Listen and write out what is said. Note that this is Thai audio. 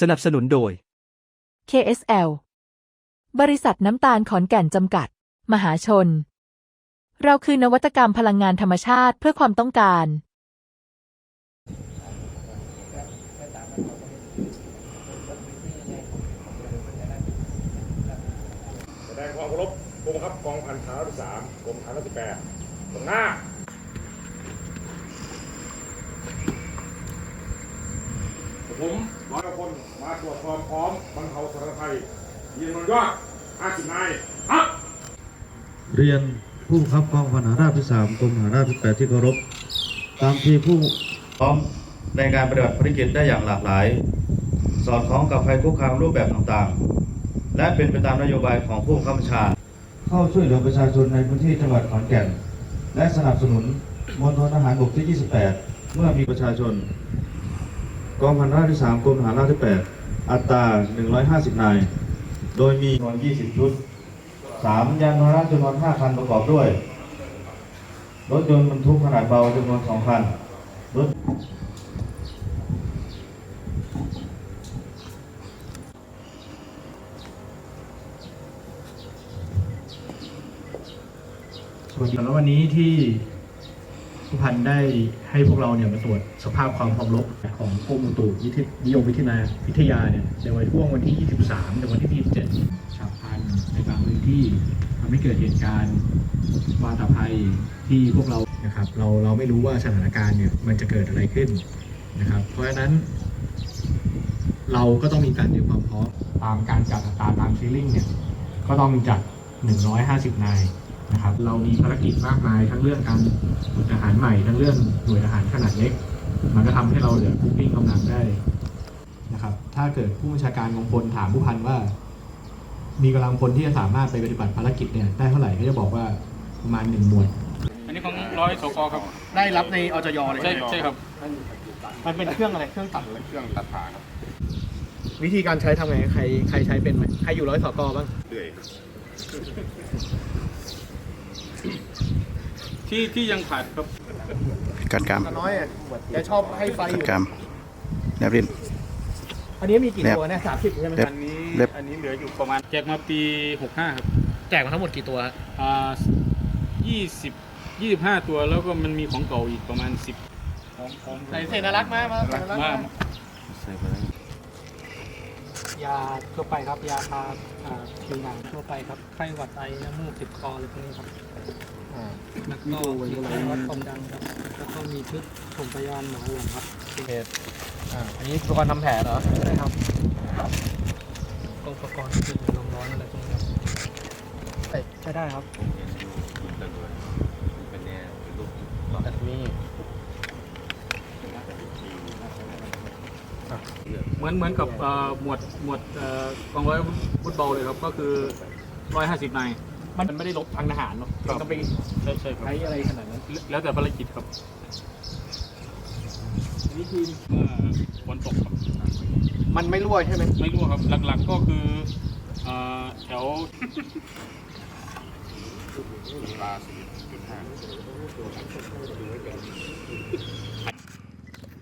สนับสนุนโดย KSL บริษัทน้ำตาลขอนแก่นจำกัด มหาชน เราคือนวัตกรรมพลังงานธรรมชาติเพื่อความต้องการ แสดงความเคารพกองบังคับกองพันฐานที่สามกรมฐานที่แปดตรงหน้า ผมร้อยคนมาตรวจสอบพร้อมบรรเทาสาธารณภัยยืนบนยอด50นายครับ เรียนผู้บังคับกองพันหาราบที่สามกรมหาราบที่แปดที่เคารพตามที่ผู้พร้อมในการปฏิบัติภารกิจได้อย่างหลากหลาย สอดคล้องกับภัยคุกคามรูปแบบต่างๆ และเป็นไปตามนโยบายของผู้บังคับบัญชา เข้าช่วยเหลือประชาชนในพื้นที่จังหวัดขอนแก่น และสนับสนุนมณฑลทหารบกที่ 28 เมื่อมีประชาชน กองพันราที่สามกรมทหารราบที่8อัตรา150นาย โดยมีจำนวน20ชุดสามยานพาหนะจำนวน5คันประกอบด้วย รถยนต์บรรทุกขนาดเบาจำนวน2คันรถสวัสดีแล้ววันนี้ที่ พันได้ให้พวกเราเนี่ยมาตรวจสภาพความพร้อมรบของกรมอุตุนิยมวิทยาวิทยาเนี่ยในวันช่วงวันที่ 23 ถึงวันที่ 27ฉับพลันในบางพื้นที่ทำให้เกิดเหตุการณ์วาตภัยที่พวกเรานะครับเราเราไม่รู้ว่าสถานการณ์เนี่ยมันจะเกิดอะไรขึ้นนะครับ เพราะฉะนั้น เราก็ต้องมีการเตรียมความพร้อมตามการจัดอัตราตามซีลิ่งเนี่ยก็ต้องจัด 150 นาย นะครับ เรามีภารกิจมากมายทั้งเรื่องการฝึกทหารใหม่ ทั้งเรื่องหน่วยทหารขนาดเล็ก มันก็ทำให้เราเหลือผู้วิ่งกำลังได้นะครับ ถ้าเกิดผู้บัญชาการกองพลถามผู้พันว่า มีกำลังพลที่จะสามารถไปปฏิบัติภารกิจเนี่ยได้เท่าไหร่ก็จะบอกว่าประมาณหนึ่งหน่วย อันนี้ของร้อยสกครับ ได้รับในอจยเลยใช่ใช่ครับ มันเป็นเครื่องอะไรเครื่องตัดเครื่องตัดผ่าครับวิธีการใช้ทำไงใครใครใช้เป็นไหมใครอยู่ร้อยสกบ้างเรื่อย ที่ที่ยังขาดครับกัดกรรมน้อยอะแกชอบให้ไฟอกัดยู่กรรมแนบรินอันนี้มีกี่แนบตัวเนี่ยสามสิบใช่ไหมเล็บอันนี้เล็บอันนี้เหลืออยู่ประมาณแจกมาปี65ครับ แจกมาทั้งหมดกี่ตัวอ่า20 25ตัวแล้วก็มันมีของเก่าอีกประมาณ10ของของใส่เศษน่ารักมามาใส่น่ารักมามา ยาทั่วไปครับยาทาอ่าผิวหนังทั่วไปครับไข้หวัดไอน้ำมูกติดคออะไรพวกนี้ครับแล้วก็มีไข้วัดความดันครับแล้วก็มีชุดส่งพยานหมอหลวงครับเหตุอ่าอันนี้อุปกรณ์ทำแผลเหรอใช่ครับอุปกรณ์ที่ลมร้อนอะไรพวกนี้ครับใช้ได้ครับแบบนี้ เหมือนเหมือนกับเอ่อหมวดหมวดเอ่อกองร้อยฟุตบอลเลยครับ ก็คือ150นายมันไม่ได้ลบทางทหารเนาะครับต้องไปใช่ใช่ครับใช้อะไรขนาดนั้นแล้วแต่ภารกิจครับวิธีเมื่อฝนตกครับมันไม่รั่วใช่ไหมไม่รู้ครับ หลักๆก็คือเอ่อแถว